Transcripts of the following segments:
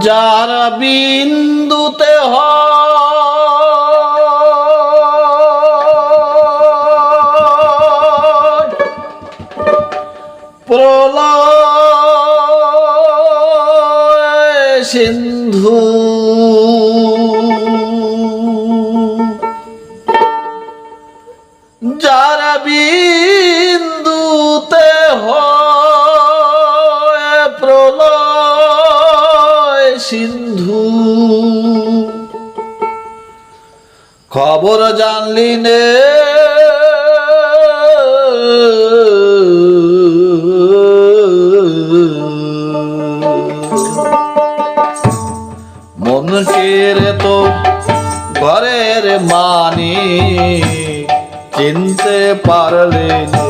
যার বিন্দুতে হ। প্রলয় জানলি নে মন তো ঘরের মানি, চিনতে পারলে নে।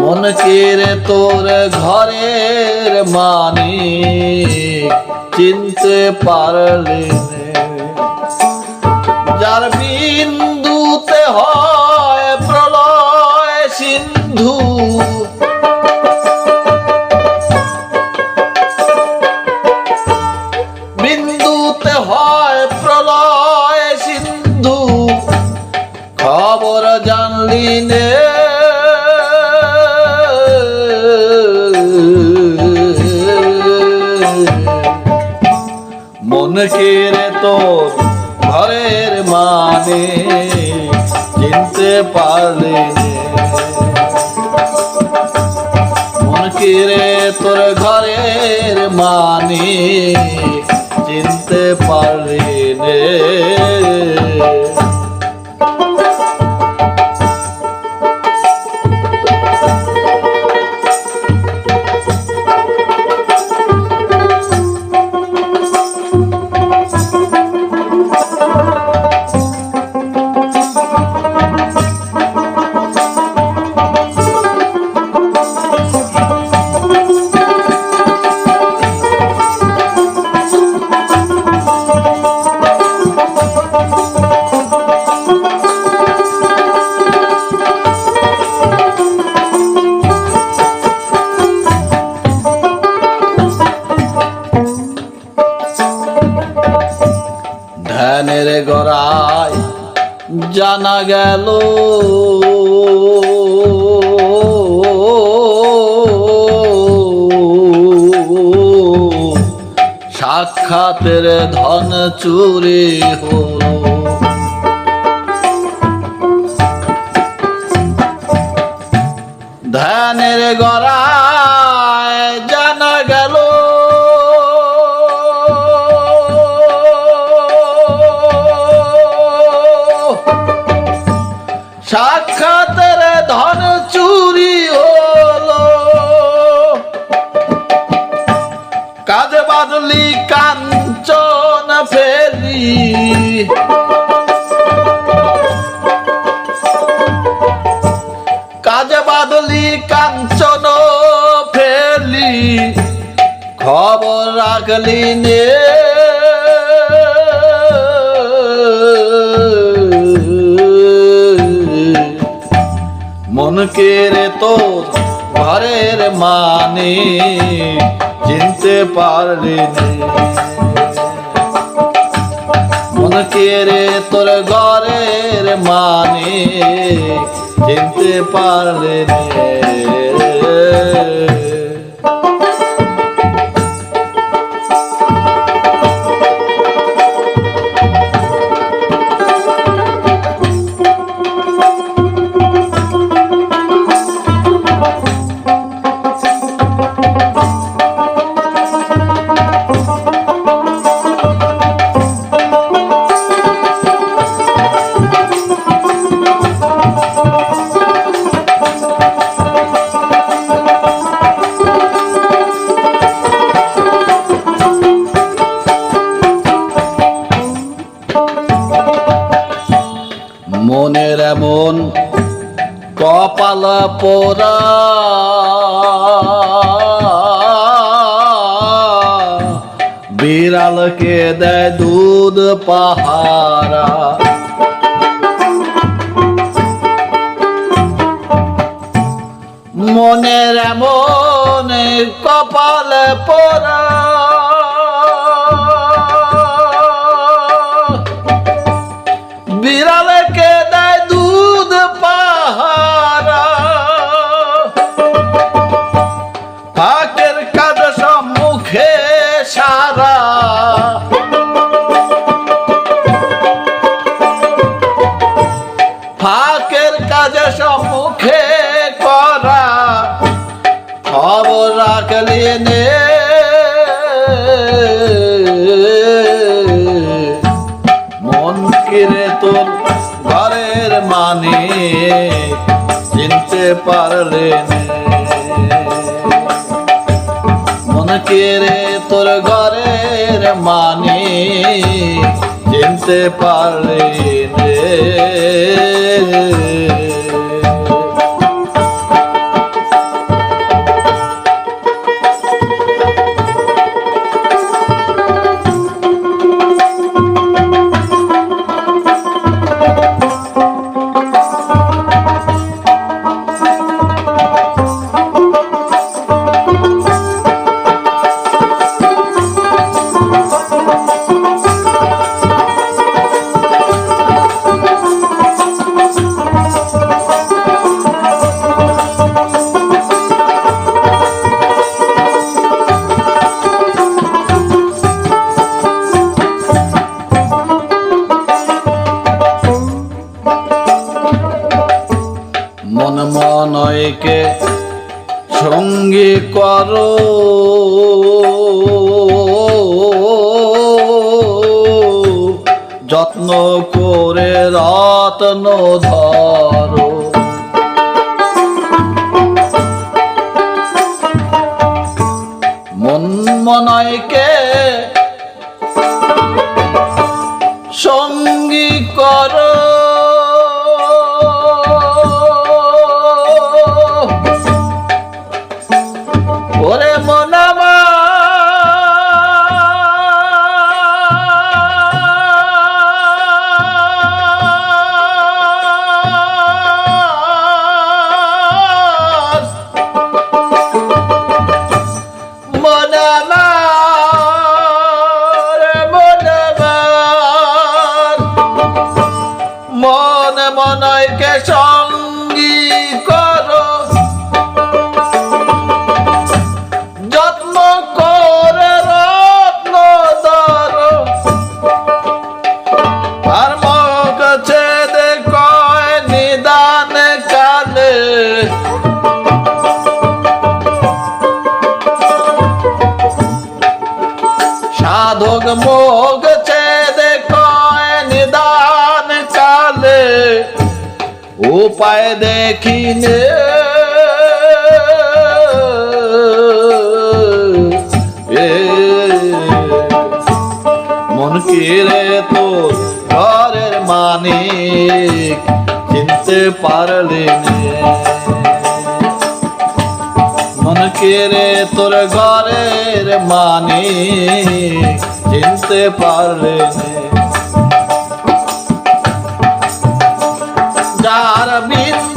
মন কেরে তোর ঘরের মানি, চিনতে পারলে যার বিন্দুতে হয় প্রলয় সিন্ধু। বিন্দুতে হয় প্রলয় সিন্ধু। খবর জানলি নে। মন কেড়ে তোর ঘরের মানে চিনতে পারলে মন কিরে তোর ঘরের মানে চিনতে পারলি ধ্যানের গড়ায় জানা গেল। সাক্ষাতের ধন চুরি হলো। কাজে বাদলি কাঞ্চন ফেলি, খবর রাখলি নে। মন কেড়ে তো ঘরের মানে চিনতে পারলি নে। কেড়ে তোর ঘরের মানে চিনতে পারলে নে পোরা বিড়ালকে দেয় দুধ পাহারা। মনের এমন কপাল পোরা বিড়াল নয়নে মন তোর ঘরের মানে চিনতে পারলে মন কিরে তোর ঘরের মানে চিনতে পারলে সঙ্গে করো। যত্ন করে রত্ন ধর। মন মনয় উপায় দেখিনে। মন কিরে তো ঘরের মানিক? চিনতে পারলি মন কিরে তোর ঘরের মানিক? চিনতে পারলি বিন্দু